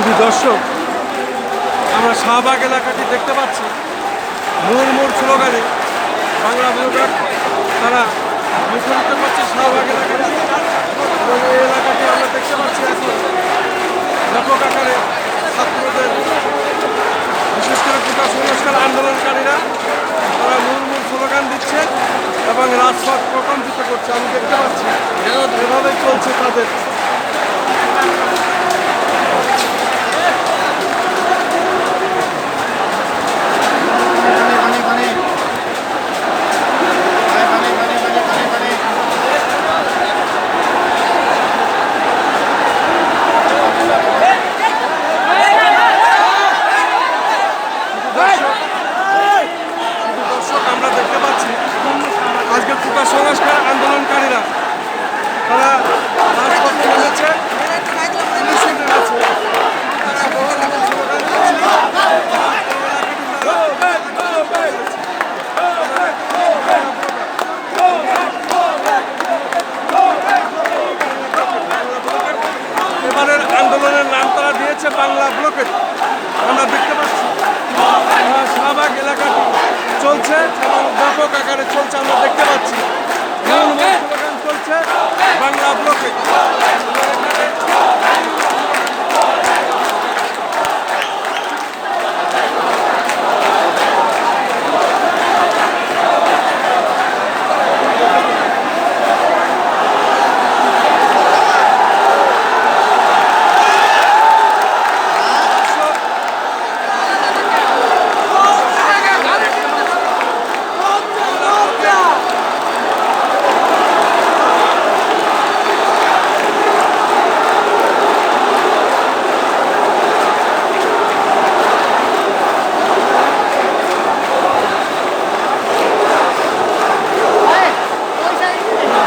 শুধু দর্শক, আমরা শাহবাগ এলাকাটি দেখতে পাচ্ছি। মোর মোর স্লোগানে বাংলা ব্লগার তারা মুখরিত করছে শাহবাগ এলাকাটি। এবং এই এলাকাটি আমরা দেখতে পাচ্ছি এখন ব্যাপক আকারে ছাত্রদের, বিশেষ করে কোটা সংস্কার আন্দোলনকারীরা, তারা মূল মূল স্লোগান দিচ্ছে এবং রাজপথ প্রকম্পিত করছে। আমি দেখতে পাচ্ছি এভাবে চলছে তাদের পানি পানি পানি পানি পানি পানি পানি শুধু দর্শক আমরা দেখতে পাচ্ছি আজকে কোটা সংস্কার আন্দোলনকারীরা তারা রাজপথে নেমেছে পুলিশও নেমেছে। তারা বহু রকম স্লোগান দিচ্ছে। এবারের আন্দোলনের নাম তারা দিয়েছে বাংলা ব্লকেট আমরা দেখতে পাচ্ছি আহ, শাহবাগ এলাকাটি চলছে ব্যাপক আকারে চলছে আমরা দেখতে পাচ্ছি। চলছে বাংলা ব্লকে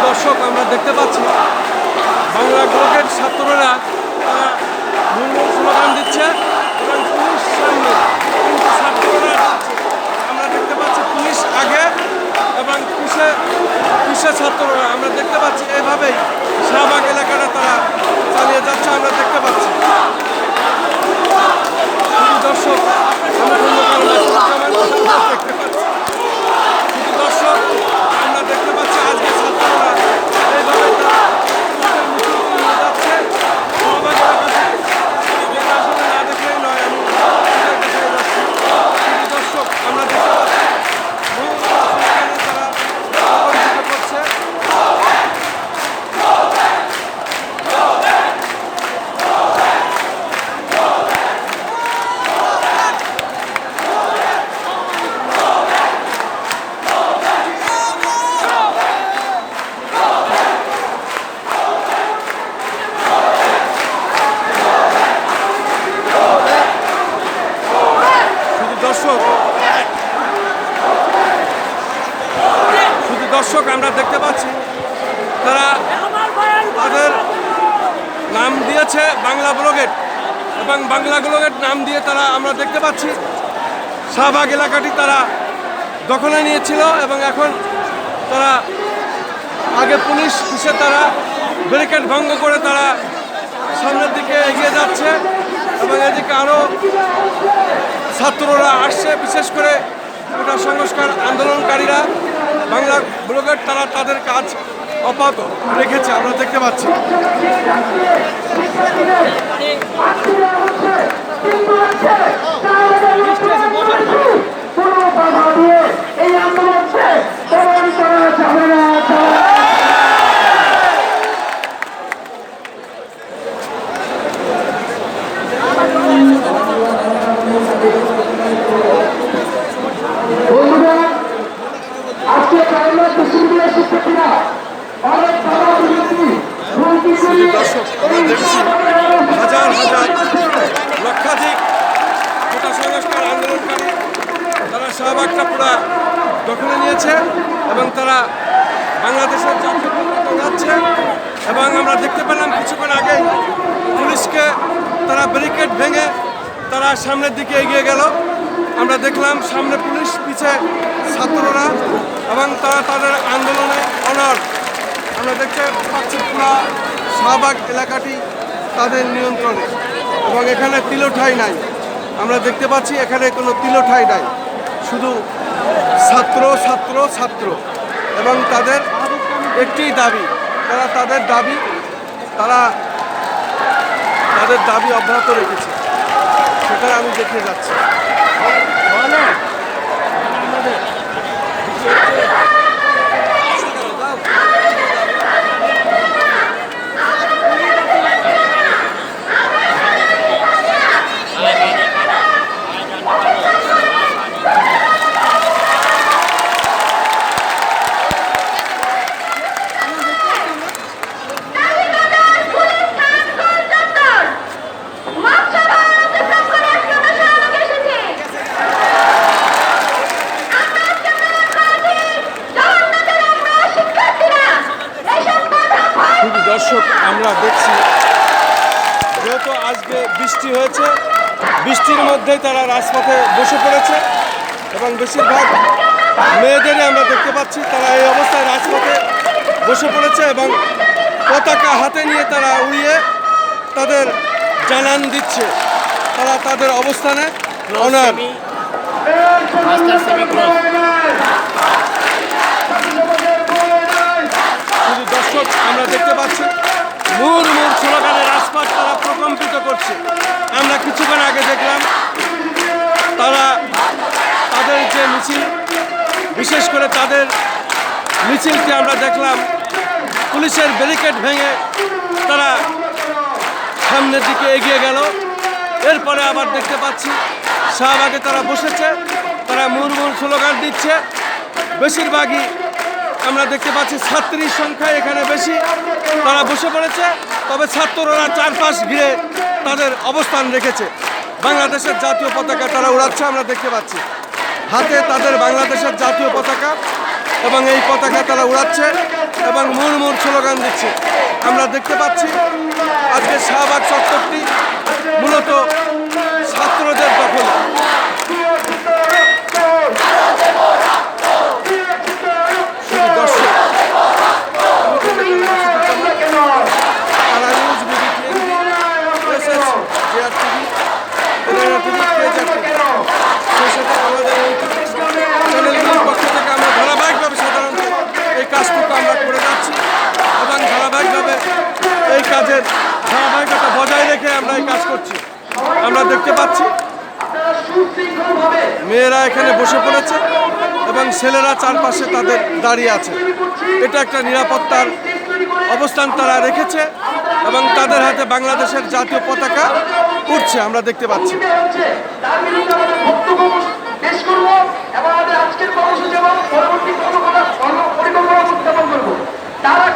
দর্শক আমরা দেখতে পাচ্ছি। বাংলা ব্লকের ছাত্ররা তারা মূল স্লোগান দিচ্ছে। এবং পুলিশ সামনে, কিন্তু ছাত্ররা আমরা দেখতে পাচ্ছি পুলিশ আগে এবং পিছে পিছে ছাত্ররা। আমরা দেখতে পাচ্ছি এভাবেই শাহবাগ এলাকাটা তারা চালিয়ে যাচ্ছে, আমরা দেখতে পাচ্ছি। দর্শক, আমরা দেখতে পাচ্ছি শুধু দর্শক আমরা দেখতে পাচ্ছি আজকে ছাত্ররা এইভাবে তারা পুলিশের মুখোমুখি নিয়ে যাচ্ছে শাহবাগ এলাকাতে। এটা আসলে না দেখলেই নয় আমি এটাই দেখাই যাচ্ছি। শুধু দর্শক আমরা দেখতে পাচ্ছি মূল স্লোগানে তারা প্রকম্পিত করছে শুধু দর্শক শুধু দর্শক আমরা দেখতে পাচ্ছি তারা তাদের দিয়েছে বাংলা ব্লগেট এবং বাংলা ব্লগেট নাম দিয়ে তারা আমরা দেখতে পাচ্ছি। শাহবাগ এলাকাটি তারা দখলে নিয়েছিল এবং এখন তারা আগে পুলিশ পিছে তারা ব্যারিকেড ভঙ্গ করে তারা সামনের দিকে এগিয়ে যাচ্ছে এবং এদিকে আরও ছাত্ররা আসছে, বিশেষ করে কোটা সংস্কার আন্দোলনকারীরা। বাংলা ব্লগের তারা তাদের কাজ অপাত রেখেছে আমরা দেখতে পাচ্ছি। না বন্ধুরা দিয়ে দর্শক, আমরা হাজার হাজার লক্ষাধিক কোটা সংস্কার আন্দোলনকারী তারা শাহবাগটা পুরা দখলে নিয়েছে এবং তারা বাংলাদেশের জাতীয় পতাকা এবং আমরা দেখতে পেলাম কিছুক্ষণ আগেই পুলিশকে তারা ব্যারিকেড ভেঙে তারা সামনের দিকে এগিয়ে গেল। আমরা দেখলাম সামনে পুলিশ, পিছে ছাত্ররা এবং তারা তাদের আন্দোলনে অনড় আমরা দেখতে পাচ্ছি পুরা শাহবাগ এলাকাটি তাদের নিয়ন্ত্রণে। এবং এখানে তিলোঠাই নাই। আমরা দেখতে পাচ্ছি এখানে কোনো তিলোঠাই নাই। শুধু ছাত্র ছাত্র ছাত্র। এবং তাদের একটি দাবি, তারা তাদের দাবি, তারা তাদের দাবি অব্যাহত রেখেছে। সেটা আমি দেখে যাচ্ছি শুধু দর্শক আমরা দেখছি। যেহেতু আজকে বৃষ্টি হয়েছে বৃষ্টির মধ্যেই তারা রাজপথে বসে পড়েছে এবং বেশিরভাগ মেয়েদেরই আমরা দেখতে পাচ্ছি তারা এই অবস্থায় রাজপথে বসে পড়েছে এবং পতাকা হাতে নিয়ে তারা উড়িয়ে তাদের জানান দিচ্ছে। তারা তাদের অবস্থানে অনার শুধু দর্শক আমরা দেখতে পাচ্ছি মূর মূর স্লোগানে রাজপথ তারা প্রকম্পিত করছে আমরা কিছুক্ষণ আগে দেখলাম তারা তাদের যে মিছিল বিশেষ করে তাদের মিছিলকে আমরা দেখলাম। পুলিশের ব্যারিকেড ভেঙে তারা সামনের দিকে এগিয়ে গেল। এরপরে আবার দেখতে পাচ্ছি শাহবাগে তারা বসেছে, তারা মুরমুর স্লোগান দিচ্ছে। বেশিরভাগই আমরা দেখতে পাচ্ছি ছাত্রীর সংখ্যা এখানে বেশি। তারা বসে পড়েছে, তবে ছাত্ররা চারপাশ ঘিরে তাদের অবস্থান রেখেছে। বাংলাদেশের জাতীয় পতাকা তারা উড়াচ্ছে, আমরা দেখতে পাচ্ছি। হাতে তাদের বাংলাদেশের জাতীয় পতাকা এবং এই পতাকা তারা উড়াচ্ছে এবং মূল মূল স্লোগান দিচ্ছে। আমরা দেখতে পাচ্ছি আজকে শাহবাগ চত্বরটি মূলত ছাত্রদের দখলে। কাজের ধারাবাহিকতা বজায় রেখে আমরা এই কাজ করছি। আমরা দেখতে পাচ্ছি, মেয়েরা এখানে বসে পড়েছে এবং ছেলেরা চারপাশে তাদের দাঁড়িয়ে আছে। এটা একটা নিরাপত্তার অবস্থান তারা রেখেছে এবং তাদের হাতে বাংলাদেশের জাতীয় পতাকা উঠছে আমরা দেখতে পাচ্ছি। তারা